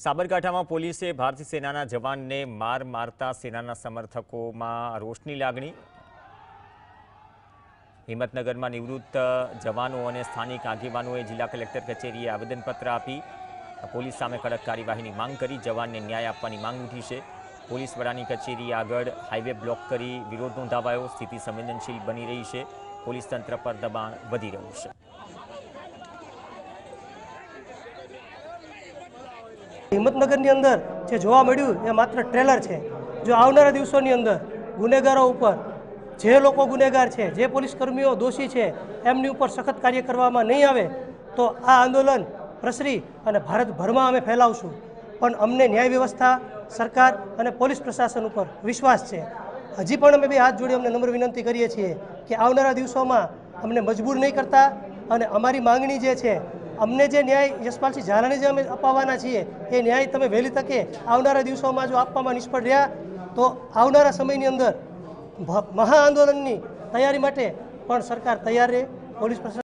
સાબરકાંઠામાં પોલીસે ભારતીય સેનાના જવાનને માર મારતા સેનાના સમર્થકોમાં રોષની લાગણી. હિંમતનગરમાં નિવૃત્ત જવાનો અને સ્થાનિક આગેવાનોએ જિલ્લા કલેક્ટર કચેરીએ આવેદનપત્ર આપી પોલીસ સામે કડક કાર્યવાહીની માંગ કરી, જવાનને ન્યાય આપવાની માંગ ઉઠી છે. પોલીસ વડાની કચેરી આગળ હાઈવે બ્લોક કરી વિરોધ નોંધાવાયો. સ્થિતિ સંવેદનશીલ બની રહી છે. પોલીસ તંત્ર પર દબાણ વધી રહ્યું છે. હિંમતનગરની અંદર જે જોવા મળ્યું, એ માત્ર ટ્રેલર છે. જો આવનારા દિવસોની અંદર ગુનેગારો ઉપર જે લોકો ગુનેગાર છે, જે પોલીસ કર્મીઓ દોષી છે, એમની ઉપર સખત કાર્ય કરવામાં નહીં આવે, તો આ આંદોલન પ્રસરી અને ભારતભરમાં અમે ફેલાવશું. પણ અમને ન્યાય વ્યવસ્થા, સરકાર અને પોલીસ પ્રશાસન ઉપર વિશ્વાસ છે. હજી પણ અમે બે હાથ જોડી અમને નમ્ર વિનંતી કરીએ છીએ કે આવનારા દિવસોમાં અમને મજબૂર નહીં કરતા અને અમારી માંગણી જે છે અમને જે ન્યાય યશપાલસિંહ ઝાલાને જે અમે અપાવવાના છીએ, એ ન્યાય તમે વહેલી તકે આવનારા દિવસોમાં જો આપવામાં નિષ્ફળ રહ્યા, તો આવનારા સમયની અંદર મહા આંદોલનની તૈયારી માટે પણ સરકાર તૈયાર રહે. પોલીસ પ્રશાસન